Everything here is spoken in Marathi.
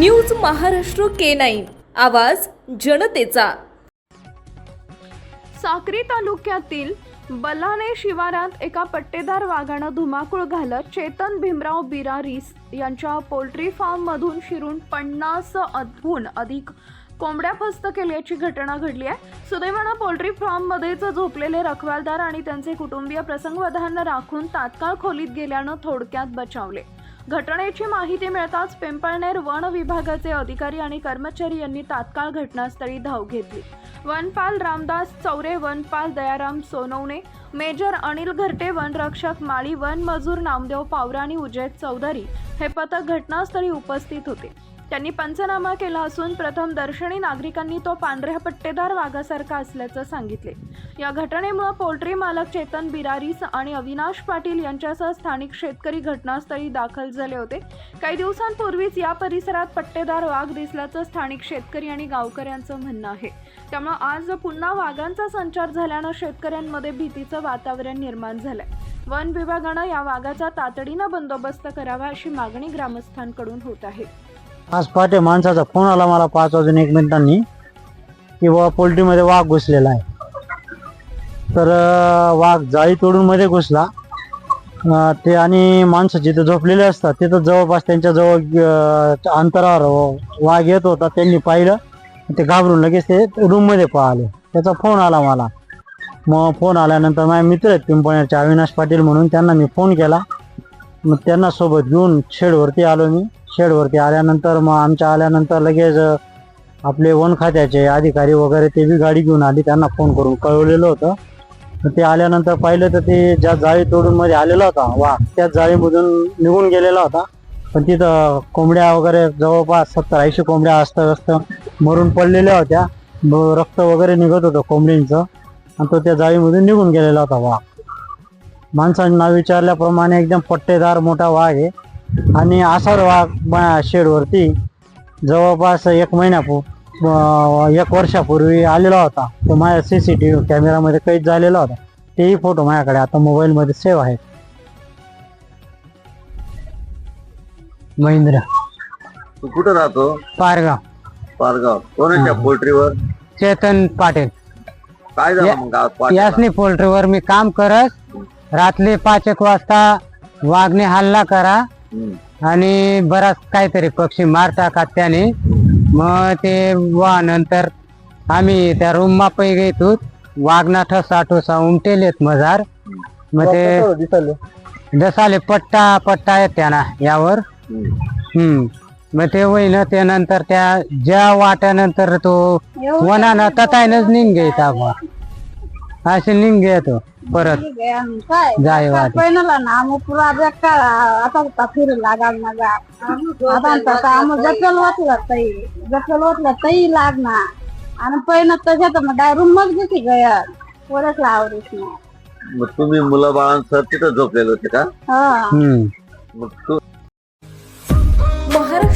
News Maharashtra K nine. आवाज जनतेचा. साक्री तालुक्यातील बलाने शिवारात एका पट्टेदार वाघानं धुमाकूळ घालत चेतन भीमराव बिरारीस यांच्या पोल्ट्री फार्ममधून शिरून पन्नास अधून अधिक कोंबड्या फस्त केल्याची घटना घडली आहे. सुदैवानं पोल्ट्री फार्ममध्येच झोपलेले रखवालदार आणि त्यांचे कुटुंबीय प्रसंगवधान राखून तात्काळ खोलीत गेल्यानं थोडक्यात बचावले. घटनेची माहिती मिळताच पिंपळनेर वन विभागाचे अधिकारी आणि कर्मचारी यांनी तात्काळ घटनास्थळी धाव घेतली. वनपाल रामदास चौरे वनपाल दयाराम सोनवणे मेजर अनिल घरटे वनरक्षक माळी वन मजूर नामदेव पावराणी उजय चौधरी हे पथक घटनास्थळी उपस्थित होते. त्यांनी पंचनामा केला असून प्रथम दर्शनी नागरिकांनी तो पांढऱ्या पट्टेदार वाघासारखा असल्याचं सांगितले. या घटनेमुळे पोल्ट्री मालक चेतन बिरारीस आणि अविनाश पाटील यांच्यासह स्थानिक शेतकरी घटनास्थळी दाखल झाले होते. काही दिवसांपूर्वीच या परिसरात पट्टेदार वाघ दिसल्याचं स्थानिक शेतकरी आणि गावकऱ्यांचं म्हणणं आहे. त्यामुळे आज पुन्हा वाघांचा संचार झाल्यानं शेतकऱ्यांमध्ये भीतीचं वातावरण निर्माण झालंय. वन विभागानं या वाघाचा तातडीनं बंदोबस्त करावा अशी मागणी ग्रामस्थांकडून होत आहे. आज पहाटे माणसाचा फोन आला मला पाच वाजून एक मिनिटांनी की बाबा पोल्ट्रीमध्ये वाघ घुसलेला आहे. तर वाघ जाळी तोडून मध्ये घुसला. ते आणि माणसं जिथे झोपलेले असतात तिथं जवळपास त्यांच्या जवळ अंतरावर वाघ येत होता त्यांनी पाहिलं. ते घाबरून लगेच ते रूममध्ये पाहिले त्याचा फोन आला मला. मग फोन आल्यानंतर माझे मित्र आहेत पिंपळण्याचे अविनाश पाटील म्हणून त्यांना मी फोन केला. मग त्यांना सोबत घेऊन शेडवरती आलो मी. शेडवरती आल्यानंतर मग आमच्या आल्यानंतर लगेच आपले वन खात्याचे अधिकारी वगैरे ते बी गाडी घेऊन आली त्यांना फोन करून कळवलेलं होतं. ते आल्यानंतर पाहिलं तर ते ज्या जाळी तोडून मध्ये आलेला होता वा त्या जाळीमधून निघून गेलेला होता. पण तिथं कोंबड्या वगैरे जवळपास सत्तर ऐंशी कोंबड्या असतं मरून पडलेल्या होत्या. रक्त वगैरे निघत होतं कोंबडींचं. आणि तो त्या जाळीमधून निघून गेलेला होता वाघ माणसांना विचारल्याप्रमाणे एकदम पट्टेदार मोठा वाघ आहे. आणि आसार वाघ मा- शेडवरती जवळपास एक महिन्यापू अं, एक वर्षापूर्वी आलेला होता. तो माझ्या सी सी टी व्ही कॅमेरामध्ये कैद झालेला होता. तेही फोटो माझ्याकडे आता मोबाईलमध्ये सेव्ह आहेत. महिंद्रा. तू कुठं राहतो? पारगाव. पारगाव. कोणाच्या. पोल्ट्रीवर? चेतन पाटील. काय झालं मग? यासनी पोल्ट्रीवर मी काम करत रात्री पाच एक वाजता वाघने हल्ला करा. आणि बराच काहीतरी पक्षी मार टाकात त्याने मग ते वा नंतर आम्ही त्या रूम मा पै घेतो. वाघना ठसा ठोसा उमटेलेत मजार. मग ते जसाले पट्टा पट्टा आहेत त्यांना यावर. हम्म. मग ते होईन त्यानंतर त्या ज्या वाट्यानंतर तो वनानं ततायनच निघ आपण असे निघ येतो परत. जाय वाट पहिला ना आम पुरा बेकार आता होता फिरू लागाल तई. तई लागना आणि पहिलं तशात मग डायरूम मग दिसी गया ओळखला आवडीस ना मग तुम्ही मुलं बाळांसह तिथं झोपलेले होते का? हा. हम्म. मग तू